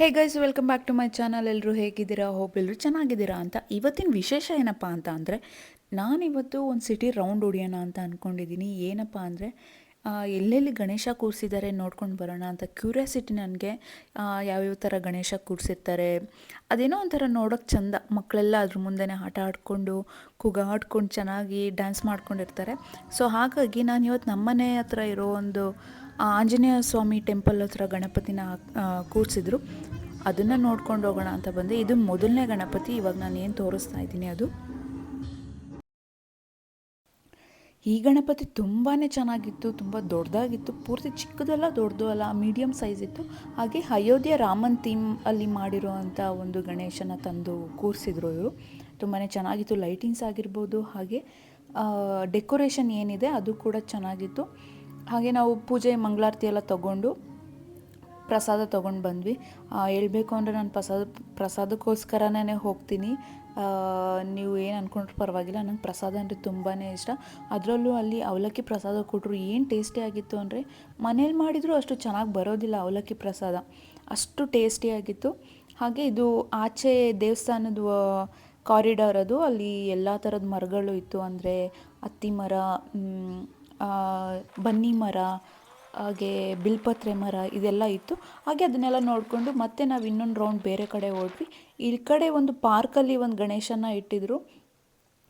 Hey guys welcome back to my channel ಎಲ್ಲರೂ ಹೇಗಿದ್ದೀರಾ? Hope ಎಲ್ಲರೂ ಚೆನ್ನಾಗಿದ್ದೀರಾ ಅಂತ. ಇವತ್ತಿನ ವಿಶೇಷ ಏನಪ್ಪ ಅಂತ ಅಂದರೆ, ನಾನಿವತ್ತು ಒಂದು ಸಿಟಿ ರೌಂಡ್ ಹೊಡಿಯೋಣ ಅಂತ ಅಂದ್ಕೊಂಡಿದ್ದೀನಿ ಏನಪ್ಪ ಅಂದರೆ ಎಲ್ಲೆಲ್ಲಿ ಗಣೇಶ ಕೂರಿಸಿದ್ದಾರೆ ನೋಡ್ಕೊಂಡು ಬರೋಣ ಅಂತ ಕ್ಯೂರಿಯಾಸಿಟಿ ನನಗೆ ಯಾವ್ಯಾವ ಥರ ಗಣೇಶ ಕೂರಿಸಿರ್ತಾರೆ. ಅದೇನೋ ಒಂಥರ ನೋಡೋಕ್ಕೆ ಚಂದ. ಮಕ್ಕಳೆಲ್ಲ ಅದ್ರ ಮುಂದೆನೇ ಆಟ ಆಡಿಕೊಂಡು, ಕೂಗಾಡ್ಕೊಂಡು ಚೆನ್ನಾಗಿ ಡ್ಯಾನ್ಸ್ ಮಾಡ್ಕೊಂಡಿರ್ತಾರೆ. ಸೊ ಹಾಗಾಗಿ ನಾನು ಇವತ್ತು ನಮ್ಮನೆ ಹತ್ರ ಇರೋ ಒಂದು ಆಂಜನೇಯ ಸ್ವಾಮಿ ಟೆಂಪಲ್ ಹತ್ರ ಗಣಪತಿನ ಕೂರಿಸಿದ್ರು. ಅದನ್ನು ನೋಡ್ಕೊಂಡು ಹೋಗೋಣ ಅಂತ ಬಂದೆ. ಇದು ಮೊದಲನೇ ಗಣಪತಿ. ಇವಾಗ ನಾನು ಏನು ತೋರಿಸ್ತಾ ಇದ್ದೀನಿ ಅದು. ಈ ಗಣಪತಿ ತುಂಬಾ ಚೆನ್ನಾಗಿತ್ತು, ತುಂಬ ದೊಡ್ಡದಾಗಿತ್ತು, ಪೂರ್ತಿ ಚಿಕ್ಕದಲ್ಲ, ದೊಡ್ಡದು ಅಲ್ಲ ಮೀಡಿಯಮ್ ಸೈಜ್ ಇತ್ತು. ಹಾಗೆ ಅಯೋಧ್ಯೆ ರಾಮನ್ ಥೀಮ್ ಅಲ್ಲಿ ಮಾಡಿರುವಂಥ ಒಂದು ಗಣೇಶನ ತಂದು ಕೂರಿಸಿದ್ರು ಇವರು. ತುಂಬಾ ಚೆನ್ನಾಗಿತ್ತು ಲೈಟಿಂಗ್ಸ್ ಆಗಿರ್ಬೋದು, ಹಾಗೆ ಡೆಕೋರೇಷನ್ ಏನಿದೆ ಅದು ಕೂಡ ಚೆನ್ನಾಗಿತ್ತು. ಹಾಗೆ ನಾವು ಪೂಜೆ ಮಂಗಳಾರತಿ ಎಲ್ಲ ತಗೊಂಡು ಪ್ರಸಾದ ತೊಗೊಂಡು ಬಂದ್ವಿ. ಹೇಳಬೇಕು ಅಂದರೆ ನಾನು ಪ್ರಸಾದ, ಪ್ರಸಾದಕ್ಕೋಸ್ಕರನೇ ಹೋಗ್ತೀನಿ. ನೀವು ಏನು ಅಂದ್ಕೊಂಡ್ರು ಪರವಾಗಿಲ್ಲ, ನಂಗೆ ಪ್ರಸಾದ ಅಂದರೆ ತುಂಬಾ ಇಷ್ಟ. ಅದರಲ್ಲೂ ಅಲ್ಲಿ ಅವಲಕ್ಕಿ ಪ್ರಸಾದ ಕೊಟ್ಟರು ಏನು ಟೇಸ್ಟಿ ಆಗಿತ್ತು ಅಂದರೆ ಮನೇಲಿ ಮಾಡಿದರೂ ಅಷ್ಟು ಚೆನ್ನಾಗಿ ಬರೋದಿಲ್ಲ ಅವಲಕ್ಕಿ ಪ್ರಸಾದ. ಅಷ್ಟು ಟೇಸ್ಟಿಯಾಗಿತ್ತು ಹಾಗೆ ಇದು ಆಚೆ ದೇವಸ್ಥಾನದ ಕಾರಿಡಾರ್ ಅದು, ಅಲ್ಲಿ ಎಲ್ಲ ಥರದ ಮರಗಳು ಇತ್ತು ಅಂದರೆ ಅತ್ತಿ ಮರ ಬನ್ನಿ ಮರ ಹಾಗೆ ಬಿಲ್ಪತ್ರೆ ಮರ ಇದೆಲ್ಲ ಇತ್ತು. ಹಾಗೆ ಅದನ್ನೆಲ್ಲ ನೋಡಿಕೊಂಡು ಮತ್ತೆ ನಾವು ಇನ್ನೊಂದು ರೌಂಡ್ ಬೇರೆ ಕಡೆ ಹೋದ್ವಿ. ಈ ಕಡೆ ಒಂದು ಪಾರ್ಕಲ್ಲಿ ಒಂದು ಗಣೇಶನ ಇಟ್ಟಿದ್ರು.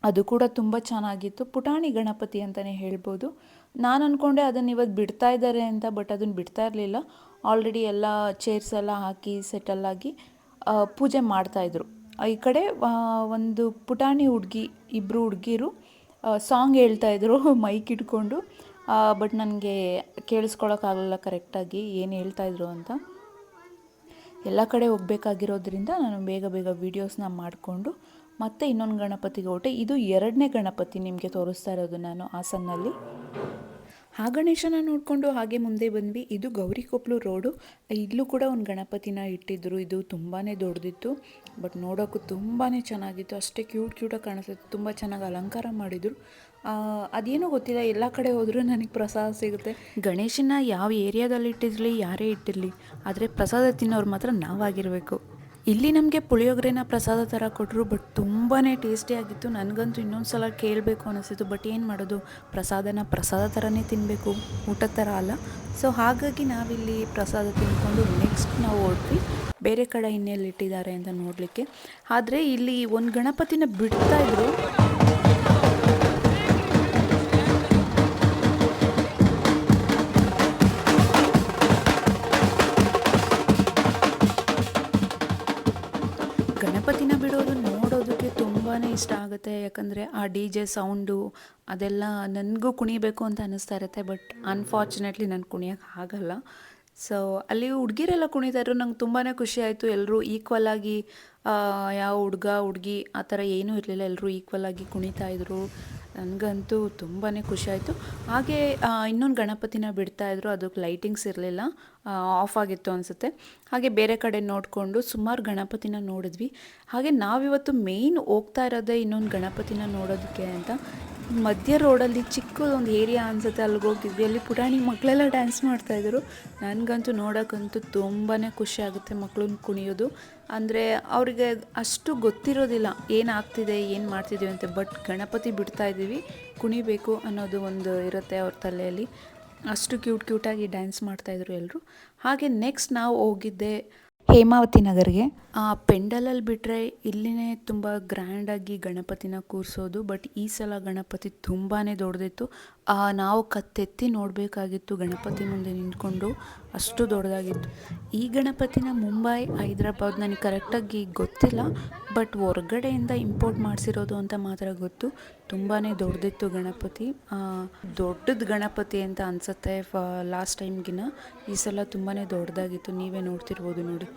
ಅದು ಕೂಡ ತುಂಬ ಚೆನ್ನಾಗಿತ್ತು. ಪುಟಾಣಿ ಗಣಪತಿ ಅಂತಲೇ ಹೇಳ್ಬೋದು. ನಾನು ಅಂದ್ಕೊಂಡೆ ಅದನ್ನು ಇವತ್ತು ಬಿಡ್ತಾ ಇದ್ದಾರೆ ಅಂತ ಬಟ್ ಅದನ್ನು ಬಿಡ್ತಾ ಇರಲಿಲ್ಲ. ಆಲ್ರೆಡಿ ಎಲ್ಲ ಚೇರ್ಸ್ ಎಲ್ಲ ಹಾಕಿ ಸೆಟಲ್ಲಾಗಿ ಪೂಜೆ ಮಾಡ್ತಾಯಿದ್ರು ಈ ಕಡೆ ಒಂದು ಪುಟಾಣಿ ಹುಡುಗಿ ಇಬ್ಬರು ಹುಡುಗಿರು ಸಾಂಗ್ ಹೇಳ್ತಾಯಿದ್ರು ಮೈಕ್ ಇಟ್ಕೊಂಡು. ಬಟ್ ನನಗೆ ಕೇಳಿಸ್ಕೊಳಕ್ಕಾಗಲಿಲ್ಲ ಕರೆಕ್ಟಾಗಿ ಏನು ಹೇಳ್ತಾಯಿದ್ರು ಅಂತ. ಎಲ್ಲ ಕಡೆ ಹೋಗಬೇಕಾಗಿರೋದ್ರಿಂದ ನಾನು ಬೇಗ ಬೇಗ ವೀಡಿಯೋಸ್ನ ಮಾಡಿಕೊಂಡು ಮತ್ತೆ ಇನ್ನೊಂದು ಗಣಪತಿಗೆ ಹೊರಟೆ. ಇದು ಎರಡನೇ ಗಣಪತಿ ನಿಮಗೆ ತೋರಿಸ್ತಾ ಇರೋದು ನಾನು ಹಾಸನ್ನಲ್ಲಿ. ಆ ಗಣೇಶನ ನೋಡಿಕೊಂಡು ಹಾಗೆ ಮುಂದೆ ಬಂದ್ವಿ. ಇದು ಗೌರಿಕೊಪ್ಲು ರೋಡು. ಇಲ್ಲೂ ಕೂಡ ಒಂದು ಗಣಪತಿನ ಇಟ್ಟಿದ್ದರು ಇದು ತುಂಬಾ ದೊಡ್ಡದಿತ್ತು. ಬಟ್ ನೋಡೋಕ್ಕೂ ತುಂಬಾ ಚೆನ್ನಾಗಿತ್ತು. ಅಷ್ಟೇ ಕ್ಯೂಟ್ ಕ್ಯೂಟಾಗಿ ಕಾಣಿಸುತ್ತೆ. ತುಂಬ ಚೆನ್ನಾಗಿ ಅಲಂಕಾರ ಮಾಡಿದರು. ಅದೇನೋ ಗೊತ್ತಿಲ್ಲ. ಎಲ್ಲ ಕಡೆ ಹೋದರೂ ನನಗೆ ಪ್ರಸಾದ ಸಿಗುತ್ತೆ. ಗಣೇಶನ ಯಾವ ಏರಿಯಾದಲ್ಲಿ ಇಟ್ಟಿರಲಿ, ಯಾರೇ ಇಟ್ಟಿರಲಿ, ಆದರೆ ಪ್ರಸಾದ ತಿನ್ನೋರು ಮಾತ್ರ ನಾವಾಗಿರಬೇಕು ಇಲ್ಲಿ ನಮಗೆ ಪುಳಿಯೋಗರೆನ ಪ್ರಸಾದ ಥರ ಕೊಟ್ಟರು ಬಟ್ ತುಂಬಾ ಟೇಸ್ಟಿಯಾಗಿತ್ತು ನನಗಂತೂ ಇನ್ನೊಂದು ಸಲ ಕೇಳಬೇಕು ಅನಿಸಿತು ಬಟ್ ಏನು ಮಾಡೋದು? ಪ್ರಸಾದನ ಪ್ರಸಾದ ಥರನೇ ತಿನ್ನಬೇಕು ಊಟದ ಥರ ಅಲ್ಲ. ಸೊ ಹಾಗಾಗಿ ನಾವಿಲ್ಲಿ ಪ್ರಸಾದ ತಿಂದ್ಕೊಂಡು ನೆಕ್ಸ್ಟ್ ನಾವು ಹೊರಟ್ವಿ ಬೇರೆ ಕಡೆ ಇನ್ನೆಲ್ಲಿ ಇಟ್ಟಿದ್ದಾರೆ ಅಂತ ನೋಡಲಿಕ್ಕೆ. ಆದರೆ ಇಲ್ಲಿ ಒಂದು ಗಣಪತಿನ ಬಿಡ್ತಾ ಇಷ್ಟ ಆಗುತ್ತೆ. ಯಾಕಂದರೆ ಆ ಡಿ ಜೆ ಸೌಂಡು ಅದೆಲ್ಲ ನನಗೂ ಕುಣಿಬೇಕು ಅಂತ ಅನ್ನಿಸ್ತಾ ಇರುತ್ತೆ, ಬಟ್ ಅನ್ಫಾರ್ಚುನೇಟ್ಲಿ ನಾನು ಕುಣಿಯೋಕ್ಕೆ ಆಗಲ್ಲ. ಸೊ ಅಲ್ಲಿ ಹುಡುಗಿರೆಲ್ಲ ಕುಣಿತಾರು ನಂಗೆ ತುಂಬಾ ಖುಷಿ ಆಯಿತು. ಎಲ್ಲರೂ ಈಕ್ವಲ್ ಆಗಿ ಯಾವ ಹುಡುಗ, ಹುಡುಗಿ ಆ ಥರ ಏನೂ ಇರಲಿಲ್ಲ. ಎಲ್ಲರೂ ಈಕ್ವಲ್ ಆಗಿ ಕುಣಿತಾ ಇದ್ರು. ನನಗಂತೂ ತುಂಬಾ ಖುಷಿಯಾಯಿತು. ಹಾಗೆ ಇನ್ನೊಂದು ಗಣಪತಿನ ಬಿಡ್ತಾಯಿದ್ರು ಅದಕ್ಕೆ ಲೈಟಿಂಗ್ಸ್ ಇರಲಿಲ್ಲ. ಆಫ್ ಆಗಿತ್ತು ಅನಿಸುತ್ತೆ. ಹಾಗೆ ಬೇರೆ ಕಡೆ ನೋಡಿಕೊಂಡು ಸುಮಾರು ಗಣಪತಿನ ನೋಡಿದ್ವಿ. ಹಾಗೆ ನಾವಿವತ್ತು ಮೇಯ್ನ್ ಹೋಗ್ತಾ ಇರೋದೇ ಇನ್ನೊಂದು ಗಣಪತಿನ ನೋಡೋದಕ್ಕೆ ಅಂತ. ಮಧ್ಯ ರೋಡಲ್ಲಿ ಚಿಕ್ಕದೊಂದು ಏರಿಯಾ ಅನಿಸುತ್ತೆ, ಅಲ್ಲಿಗೆ ಹೋಗಿದ್ವಿ ಅಲ್ಲಿ ಪುಟಾಣಿ ಮಕ್ಕಳೆಲ್ಲ ಡ್ಯಾನ್ಸ್ ಮಾಡ್ತಾಯಿದ್ರು ನನಗಂತೂ ನೋಡೋಕ್ಕಂತೂ ತುಂಬಾ ಖುಷಿ ಆಗುತ್ತೆ ಮಕ್ಕಳನ್ನ ಕುಣಿಯೋದು. ಅಂದರೆ ಅವರಿಗೆ ಅಷ್ಟು ಗೊತ್ತಿರೋದಿಲ್ಲ, ಏನಾಗ್ತಿದೆ, ಏನು ಮಾಡ್ತಿದ್ದೀವಿ ಅಂತ. ಬಟ್ ಗಣಪತಿ ಬಿಡ್ತಾ ಇದ್ದೀವಿ, ಕುಣಿಬೇಕು ಅನ್ನೋದು ಒಂದು ಇರುತ್ತೆ ಅವ್ರ ತಲೆಯಲ್ಲಿ. ಅಷ್ಟು ಕ್ಯೂಟ್ ಕ್ಯೂಟಾಗಿ ಡ್ಯಾನ್ಸ್ ಮಾಡ್ತಾಯಿದ್ರು ಎಲ್ಲರೂ ಹಾಗೆ ನೆಕ್ಸ್ಟ್ ನಾವು ಹೋಗಿದ್ದೆ ಹೇಮಾವತಿ ನಗರ್ಗೆ? ಪೆಂಡಲಲ್ಲಿ ಬಿಟ್ಟರೆ ಇಲ್ಲಿನೇ ತುಂಬ ಗ್ರ್ಯಾಂಡಾಗಿ ಗಣಪತಿನ ಕೂರಿಸೋದು ಬಟ್ ಈ ಸಲ ಗಣಪತಿ ತುಂಬಾ ದೊಡ್ಡದಿತ್ತು. ನಾವು ಕತ್ತೆತ್ತಿ ನೋಡಬೇಕಾಗಿತ್ತು ಗಣಪತಿ ಮುಂದೆ ನಿಂತ್ಕೊಂಡು. ಅಷ್ಟು ದೊಡ್ಡದಾಗಿತ್ತು. ಈ ಗಣಪತಿನ ಮುಂಬೈ, ಹೈದ್ರಾಬಾದ್ ನನಗೆ ಕರೆಕ್ಟಾಗಿ ಗೊತ್ತಿಲ್ಲ, ಬಟ್ ಹೊರ್ಗಡೆಯಿಂದ ಇಂಪೋರ್ಟ್ ಮಾಡಿಸಿರೋದು ಅಂತ ಮಾತ್ರ ಗೊತ್ತು. ತುಂಬಾ ದೊಡ್ಡದಿತ್ತು ಗಣಪತಿ. ದೊಡ್ಡದ ಗಣಪತಿ ಅಂತ ಅನಿಸುತ್ತೆ ಲಾಸ್ಟ್ ಟೈಮ್ಗಿನ ಈ ಸಲ ತುಂಬಾ ದೊಡ್ಡದಾಗಿತ್ತು. ನೀವೇ ನೋಡ್ತಿರ್ಬೋದು ನೋಡಿ.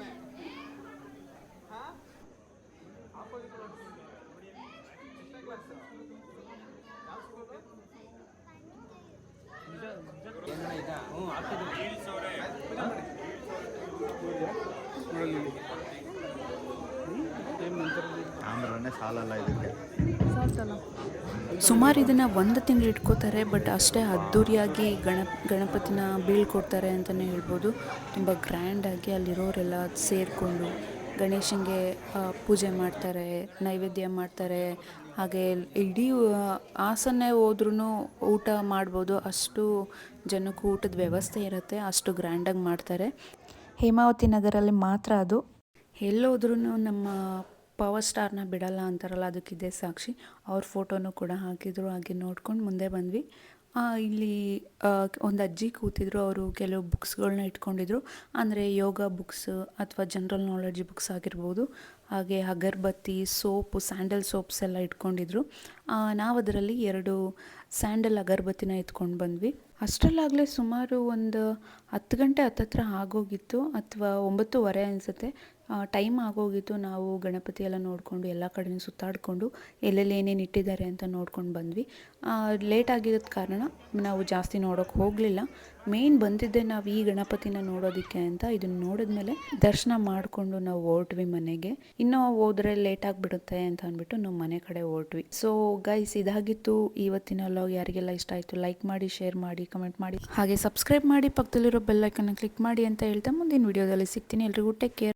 ಸುಮಾರು ಇದನ್ನು ಒಂದು ತಿಂಗಳು ಇಟ್ಕೋತಾರೆ, ಬಟ್ ಅಷ್ಟೇ ಅದ್ಧೂರಿಯಾಗಿ ಗಣ, ಗಣಪತಿನ ಬೀಳ್ಕೊಡ್ತಾರೆ ಅಂತಲೇ ಹೇಳ್ಬೋದು. ತುಂಬ ಗ್ರ್ಯಾಂಡಾಗಿ ಅಲ್ಲಿರೋರೆಲ್ಲ ಸೇರಿಕೊಂಡು ಗಣೇಶನಿಗೆ ಪೂಜೆ ಮಾಡ್ತಾರೆ, ನೈವೇದ್ಯ ಮಾಡ್ತಾರೆ ಹಾಗೆ ಇಡೀ ಹಾಸನ್ನೇ ಹೋದ್ರೂ ಊಟ ಮಾಡ್ಬೋದು. ಅಷ್ಟು ಜನಕ್ಕೂ ಊಟದ ವ್ಯವಸ್ಥೆ ಇರುತ್ತೆ ಅಷ್ಟು ಗ್ರ್ಯಾಂಡಾಗಿ ಮಾಡ್ತಾರೆ. ಹೇಮಾವತಿ ನಗರಲ್ಲಿ ಮಾತ್ರ ಅದು? ಎಲ್ಲೋದ್ರೂ ನಮ್ಮ ಪವರ್ ಸ್ಟಾರ್ನ ಬಿಡಲ್ಲ ಅಂತಾರಲ್ಲ ಅದಕ್ಕಿದೆ ಸಾಕ್ಷಿ. ಅವ್ರ ಫೋಟೋನು ಕೂಡ ಹಾಕಿದ್ರು ಹಾಗೆ ನೋಡ್ಕೊಂಡು ಮುಂದೆ ಬಂದ್ವಿ. ಇಲ್ಲಿ ಒಂದು ಅಜ್ಜಿ ಕೂತಿದ್ರು, ಅವರು ಕೆಲವು ಬುಕ್ಸ್ಗಳನ್ನ ಇಟ್ಕೊಂಡಿದ್ರು. ಅಂದರೆ ಯೋಗ ಬುಕ್ಸ್ ಅಥವಾ ಜನರಲ್ ನಾಲೆಡ್ಜ್ ಬುಕ್ಸ್ ಆಗಿರ್ಬೋದು. ಹಾಗೆ ಅಗರ್ಬತ್ತಿ ಸೋಪು ಸ್ಯಾಂಡಲ್ ಸೋಪ್ಸ್ ಎಲ್ಲ ಇಟ್ಕೊಂಡಿದ್ರು. ನಾವು ಅದರಲ್ಲಿ ಎರಡು ಸ್ಯಾಂಡಲ್ ಅಗರಬತ್ತಿನ ಎತ್ಕೊಂಡು ಬಂದ್ವಿ. ಅಷ್ಟರಲ್ಲಾಗಲೇ ಸುಮಾರು ಒಂದು ಹತ್ತು ಗಂಟೆ ಹತ್ತತ್ರ ಆಗೋಗಿತ್ತು. ಅಥವಾ ಒಂಬತ್ತುವರೆ ಅನಿಸುತ್ತೆ. ಟೈಮ್ ಆಗೋಗಿತ್ತು, ನಾವು ಗಣಪತಿ ಎಲ್ಲ ನೋಡಿಕೊಂಡು, ಎಲ್ಲ ಕಡೆ ಸುತ್ತಾಡಿಕೊಂಡು, ಎಲ್ಲೆಲ್ಲಿ ಏನೇನು ಇಟ್ಟಿದ್ದಾರೆ ಅಂತ ನೋಡ್ಕೊಂಡು ಬಂದ್ವಿ. ಲೇಟ್ ಆಗಿರೋದ ಕಾರಣ ನಾವು ಜಾಸ್ತಿ ನೋಡೋಕೆ ಹೋಗಲಿಲ್ಲ. ಮೇನ್ ಬಂದಿದ್ದೆ ನಾವು ಈ ಗಣಪತಿನ ನೋಡೋದಕ್ಕೆ ಅಂತ ಇದನ್ನು ನೋಡಿದ್ಮೇಲೆ ದರ್ಶನ ಮಾಡಿಕೊಂಡು ನಾವು ಹೊರಟ್ವಿ ಮನೆಗೆ. ಇನ್ನೂ ಹೋದ್ರೆ ಲೇಟ್ ಆಗಿಬಿಡುತ್ತೆ ಅಂತ ಅಂದ್ಬಿಟ್ಟು ನಾವು ಮನೆ ಕಡೆ ಹೊರಟ್ವಿ. ಸೊ ಗೈಸ್ ಇದಾಗಿತ್ತು. ಇವತ್ತಿನ ಲಾಗ್ ಯಾರಿಗೆಲ್ಲ ಇಷ್ಟ ಆಯಿತು ಲೈಕ್ ಮಾಡಿ ಶೇರ್ ಮಾಡಿ ಕಮೆಂಟ್ ಮಾಡಿ. ಹಾಗೆ ಸಬ್ಸ್ಕ್ರೈಬ್ ಮಾಡಿ, ಪಕ್ಕದಲ್ಲಿರೋ ಬೆಲ್ ಐಕನ್ನ ಕ್ಲಿಕ್ ಮಾಡಿ ಅಂತ ಹೇಳ್ತಾ ಮುಂದಿನ ವಿಡಿಯೋದಲ್ಲಿ ಸಿಗ್ತೀನಿ. ಎಲ್ರಿಗೂ ಟೇಕ್ ಕೇರ್